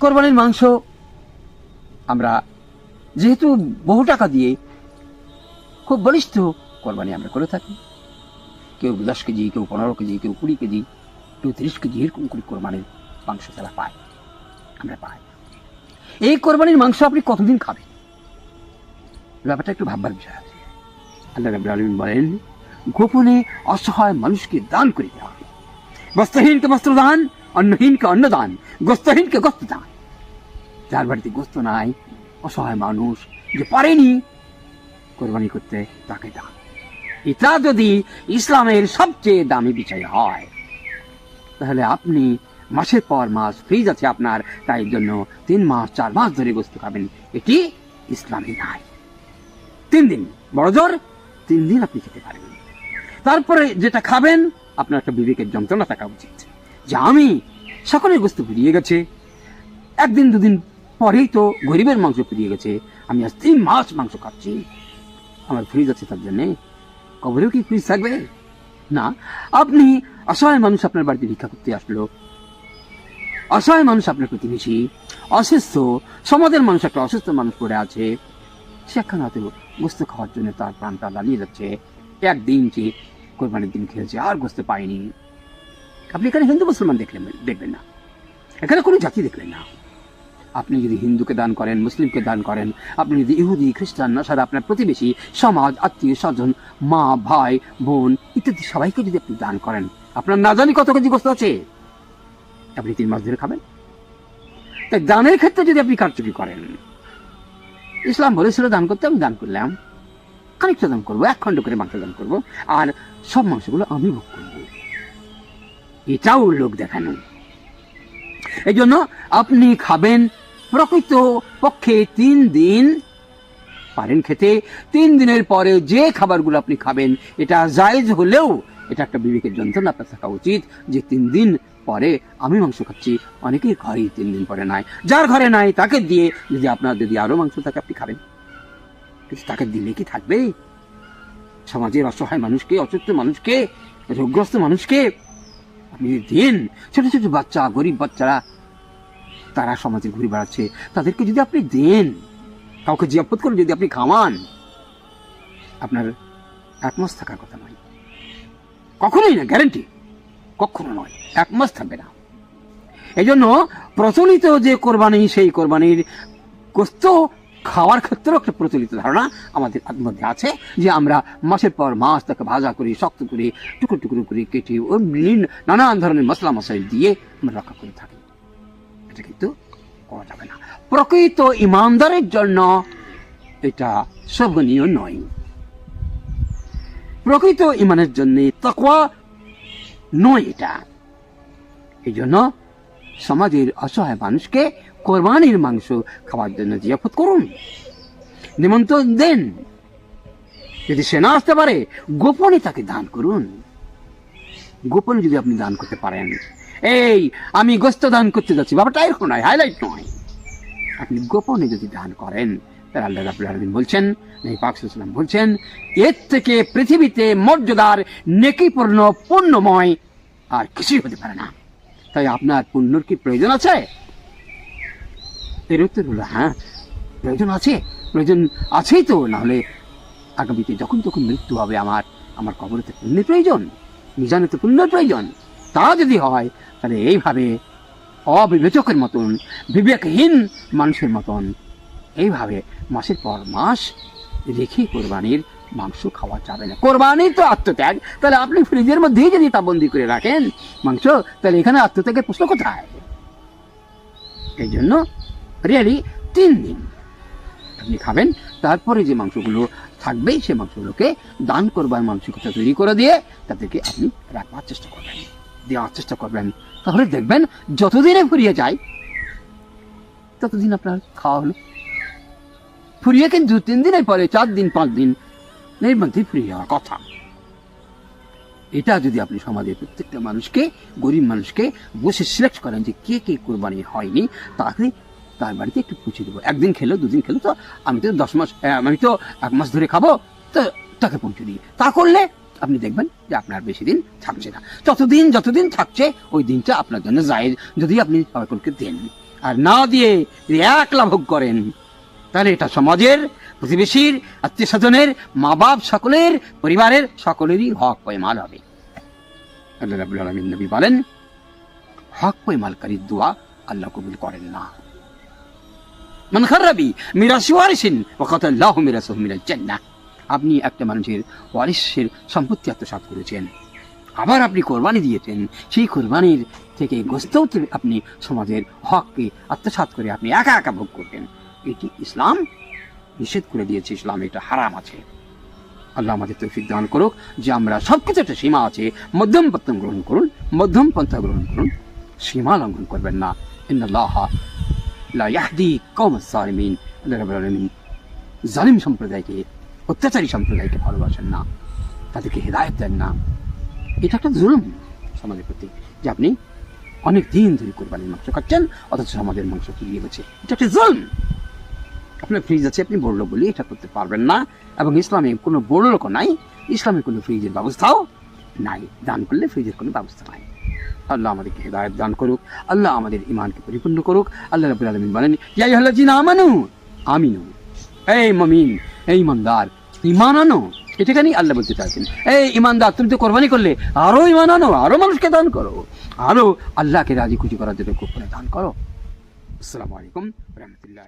কোরবানির মাংস আমরা যেহেতু বহু টাকা দিয়ে খুব বলিষ্ঠ কোরবানি আমরা করে থাকি। কেউ দশ কেজি, কেউ পনেরো কেজি, কেউ কুড়ি কেজি, কেউ তিরিশ কেজি এরকম করে কোরবানির মাংস তারা পায়। আমরা পাই। এই কোরবানির মাংস আপনি কতদিন খাবেন? ব্যাপারটা একটু ভাববার বিষয় আছে। আল্লাহ রাব্বুল আলামিন বলেন, গোপনে অসহায় মানুষকে দান করে দেওয়া। হবে বস্ত্রহীনকে বস্ত্র দান অন্নহীনকে অন্ন দান গোস্তহীনকে গোস্ত দান। যার বাড়িতে গোস্ত নাই, অসহায় মানুষ যে পারেনি কোরবানি করতে তাকে দান এটা যদি ইসলামের সবচেয়ে দামি বিষয় হয়, তাহলে আপনি মাসের পর মাস ফ্রিজ আছে আপনার, তাই জন্য তিন মাস, চার মাস ধরে গোস্ত খাবেন। এটি ইসলামে নাই তিন দিন, বড় জোর, তিন দিন আপনি খেতে পারবেন তারপরে যেটা খাবেন, আপনার একটা বিবেকের যন্ত্রণা থাকা উচিত। যে আমি সকলের গোস্ত ফুরিয়ে গেছে, একদিন, দুদিন পরেই তো গরিবের মাংস ফুরিয়ে গেছে। আমি আজ তিন মাস মাংস খাচ্ছি। আমার ফ্রিজ আছে তার জন্যে। কবরেও কি ফ্রিজ থাকবে? না। আপনি অসহায় মানুষ আপনার বাড়িতে ভিক্ষা করতে আসলো। অসহায় মানুষ আপনার প্রতিবেশী অসুস্থ, সমাজের মানুষ একটা অসুস্থ মানুষ পড়ে আছে। সেখানে হয়তো গোস্ত খাওয়ার জন্য তার প্রাণটা দাঁড়িয়ে যাচ্ছে। একদিন যে কোরবানির দিন খেয়েছে, আর গোস্ত পায়নি। আপনি এখানে হিন্দু, মুসলমান দেখলেন দেখবেন না। এখানে কোনো জাতি দেখলেন না। আপনি যদি হিন্দুকে দান করেন, মুসলিমকে দান করেন, আপনি যদি ইহুদি, খ্রিস্টান সারা আপনার প্রতিবেশী, সমাজ, আত্মীয়, স্বজন, মা, ভাই, বোন ইত্যাদি সবাইকে যদি আপনি দান করেন, আপনার না জানি কত কেজি গোস্ত আছে। আপনি তিন মাস ধরে খাবেন। তাই দানের ক্ষেত্রে যদি আপনি কারচুপি করেন, ইসলাম বলেছিল, দান করতে আমি দান করলাম। খানিকটা দান করব, এক খণ্ড করে মাংস দান করব, আর সব মাংসগুলো আমি ভোগ করব। এটাও লোক দেখানো। এই জন্য আপনি খাবেন প্রকৃত পক্ষে তিন দিন। পারেন খেতে, তিন দিনের পরে যে খাবারগুলো আপনি খাবেন, এটা জায়েজ হলেও এটা একটা বিবেকের যন্ত্রণা, আপনার থাকা উচিত যে তিন দিন পরে আমি মাংস খাচ্ছি। অনেকের ঘরেই তিন দিন পরে নাই। যার ঘরে নাই, তাকে দিয়ে যদি আপনার যদি আরও মাংস থাকে, আপনি খাবেন। কিন্তু তাকে দিলে কি থাকবে সমাজের অসহায় মানুষকে, অসুস্থ মানুষকে, রোগগ্রস্ত মানুষকে আপনি দিন, ছোট ছোট বাচ্চা, গরিব বাচ্চারা তারা সমাজে ঘুরে বেড়াচ্ছে, তাদেরকে যদি আপনি দেন, কাউকে জিয়াপত করে যদি আপনি খাওয়ান, আপনার এক মাস থাকার কথা নয়। কখনোই না গ্যারেন্টি কখনো নয় এক মাস থাকবে না। এই জন্য প্রচলিত যে কোরবানি, সেই কোরবানির গোস্ত খাওয়ার ক্ষেত্রেও একটা প্রচলিত ধারণা আমাদের মধ্যে আছে, যে আমরা মাসের পর মাস তাকে ভাজা করি, শক্ত করি, টুকরো টুকরো করে কেটে নানান ধরনের মশলা মশাই দিয়ে আমরা রক্ষা করে থাকি। এটা কিন্তু করা যাবে না। প্রকৃত ইমানদারের জন্য এটা শোভনীয় নয়। প্রকৃত ইমানের জন্য তকওয়া নয় এটা। এই জন্য সমাজের অসহায় মানুষকে কোরবানির মাংস খাওয়ার জন্য জিয়াফত করুন, নিমন্ত্রণ দেন। যদি সে না আসতে পারে, গোপনে তাকে দান করুন। গোপনে যদি আপনি দান করতে পারেন এই, আমি গোস্ত দান করতে যাচ্ছি। ব্যাপারটা এরকম নয় হাইলাইট নয়। আপনি গোপনে যদি দান করেন, তাহলে আল্লাহ রাবুল আলমিন বলছেন, নবী পাক সাল্লাল্লাহু আলাইহি ওয়াসাল্লাম বলছেন, এর থেকে পৃথিবীতে মর্যাদার নেকিপূর্ণ পুণ্যময় আর কিছুই হতে পারে না। তাই আপনার পুণ্যর কি প্রয়োজন আছে? এর উত্তর হলো হ্যাঁ প্রয়োজন আছে। প্রয়োজন আছেই তো, নাহলে আগামীতে যখন তখন মৃত্যু হবে আমার আমার কবরেতে পুণ্যের প্রয়োজন, মিজানে তো পুণ্যের প্রয়োজন। তা যদি হয়, তাহলে এইভাবে অবিবেচকের মতন, বিবেকহীন মানুষের মতন, এইভাবে মাসের পর মাস রেখে কোরবানির মাংস খাওয়া যাবে না। কোরবানি তো আত্মত্যাগ। তাহলে আপনি ফ্রিজের মধ্যেই যদি তা বন্দি করে রাখেন মাংস, তাহলে এখানে আত্মত্যাগের প্রশ্ন কোথায়? এই জন্য রিয়ালি তিন দিন আপনি খাবেন, তারপরে যে মাংসগুলো থাকবে সেই মাংসগুলোকে দান করবার মানসিকতা তৈরি করে দিয়ে তাদেরকে আপনি রাখবার চেষ্টা করবেন। দেওয়ার চেষ্টা করবেন। তাহলে দেখবেন, যতদিনে ফুরিয়ে যায়, ততদিন আপনার খাওয়া হলো। ফুরিয়ে কিন্তু তিন দিনের পরে, চার দিন, পাঁচ দিন এর মধ্যেই ফুরিয়ে যাওয়ার কথা। এটা যদি আপনি সমাজের প্রত্যেকটা মানুষকে, গরিব মানুষকে বসে সিলেক্ট করেন যে কে কে কোরবানি হয়নি, তাকে তার বাড়িতে একটু পৌঁছে দেবো। একদিন খেলো, দুদিন খেলো, তো আমি তো দশ মাস আমি তো এক মাস ধরে খাব, তো তাকে পৌঁছে দিই। তা করলে আপনি দেখবেন যে আপনার বেশি দিন থাকছে না। যতদিন যতদিন থাকছে, ওই দিনটা আপনার জন্য যায় যদি আপনি সকলকে দেন আর না দিয়ে যদি এক লাভক করেন, তাহলে এটা সমাজের, প্রতিবেশীর আত্মীয় স্বজনের মা বাপ সকলের, পরিবারের সকলেরই হক পয়মাল হবে। আল্লাহ রাবুল আলমিন নবী বলেন, হক পয়মালকারীর দোয়া আল্লাহ কবুল করেন না। মান খারাবি মিরাসি ওয়ারিসিন ওয়াকাত আল্লাহ মিরাসহু মিনাল জান্নাহ। আপনি একটা মানুষের ওয়ারিসের সম্পত্তি আত্মসাৎ করেছেন। আবার আপনি কোরবানি দিয়েছেন। সেই কোরবানির থেকে গোস্তও আপনি সমাজের হককে আত্মসাৎ করে আপনি একা একা ভোগ করবেন। এটি ইসলাম নিষেধ করে দিয়েছে। ইসলাম এটা হারাম আছে। আল্লাহ আমাদের তৌফিক দান করুক যে আমরা সব কিছু একটা সীমা আছে। মধ্যম পত্তন গ্রহণ করুন, মধ্যম পন্থা গ্রহণ করুন। সীমা লঙ্ঘন করবেন না। লা আলামিন জালিম সম্প্রদায়কে অত্যাচারী সম্প্রদায়কে ভালোবাসেন না। তাদেরকে হেদায়েত দেন না। এটা একটা জুলুম সমাজের প্রতি, যে আপনি অনেক দিন ধরে কোরবানির মাংস খাচ্ছেন, অথচ সমাজের মাংস কিনে গেছে। এটা একটা জুলম। আপনার ফ্রিজ আছে, আপনি বড় বলে এটা করতে পারবেন না, এবং ইসলামে কোনো বড় লোক নাই, ইসলামে কোনো ফ্রিজের ব্যবস্থাও নাই। দান করলে ফ্রিজের কোনো ব্যবস্থা নাই। আল্লাহ আমাদেরকে হেদায়ত দান করুক, আল্লাহ আমাদের ইমানকে পরিপূর্ণ করুক, আল্লাহ রাবুল আলমিন বলেন ইয়াই জিনা আমানু, আমিনু, এই মমিন, এই ইমানদার ইমান আনো, এটাখানি আল্লাহ বলতে চাইছেন। এই ইমানদার, তুমি তো কোরবানি করলে, আরও ইমান আনো, আরও মানুষকে দান করো, আরও আল্লাহকে রাজি খুশি করার জন্য কোরবানি দান করো। আসসালামু আলাইকুম রহমতুল্লাহ।